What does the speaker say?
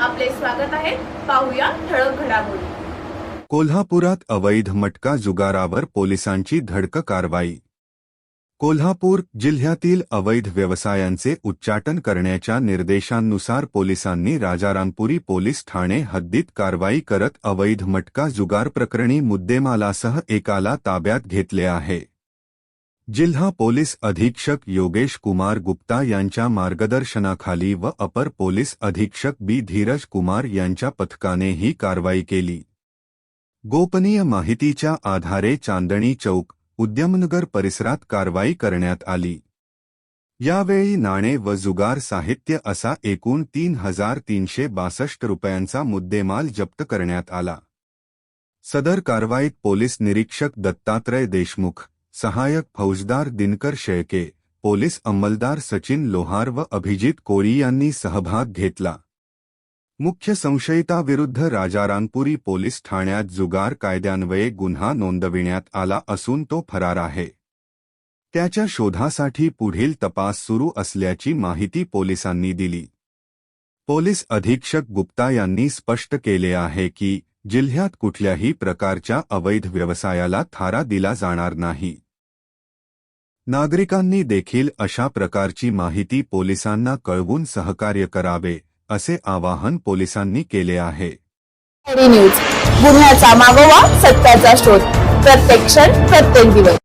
आपले स्वागत आहे. पाहूया ठळक घडामोडी. कोल्हापुरात अवैध मटका जुगारावर पोलिसांची धडक कारवाई. कोल्हापूर जिल्ह्यातील अवैध व्यवसायांचे उच्चाटन करण्याच्या निर्देशांनुसार पोलिसांनी राजारामपुरी पोलीस ठाणे हद्दीत कारवाई करत अवैध मटका जुगार प्रकरणी मुद्देमालासह एकाला ताब्यात घेतले आहे. जिल्हा पोलीस अधीक्षक योगेश कुमार गुप्ता यांच्या मार्गदर्शनाखाली व अपर पोलीस अधीक्षक बी. धीरज कुमार यांच्या पथकाने ही कारवाई केली. गोपनीय माहितीच्या आधारे चांदणी चौक उद्यमनगर परिसरात कारवाई करण्यात आली. यावेळी नाणे व जुगार साहित्य असा एकूण तीन हजार तीनशे बासष्ट रुपयांचा मुद्देमाल जप्त करण्यात आला. सदर कारवाईत पोलीस निरीक्षक दत्तात्रय देशमुख सहाय्यक फौजदार दिनकर शेळके पोलीस अंमलदार सचिन लोहार व अभिजित यांनी सहभाग घेतला. मुख्य संशयिताविरुद्ध राजारामपुरी पोलीस ठाण्यात जुगार कायद्यान्वये गुन्हा नोंदविण्यात आला असून तो फरार आहे. त्याच्या शोधासाठी पुढील तपास सुरू असल्याची माहिती पोलिसांनी दिली. पोलीस अधीक्षक गुप्ता यांनी स्पष्ट केले आहे की जिल्ह्यात कुठल्याही प्रकारच्या अवैध व्यवसायाला थारा दिला जाणार नाही. नागरिकांनी देखील अशा प्रकारची माहिती पोलिसांना कळवून सहकार्य करावे असे आवाहन पोलिसांनी केले आहे. न्यूज गुन्ह्याचा मागोवा सत्याचा शोध. प्रत्येक क्षण प्रत्येक दिवस.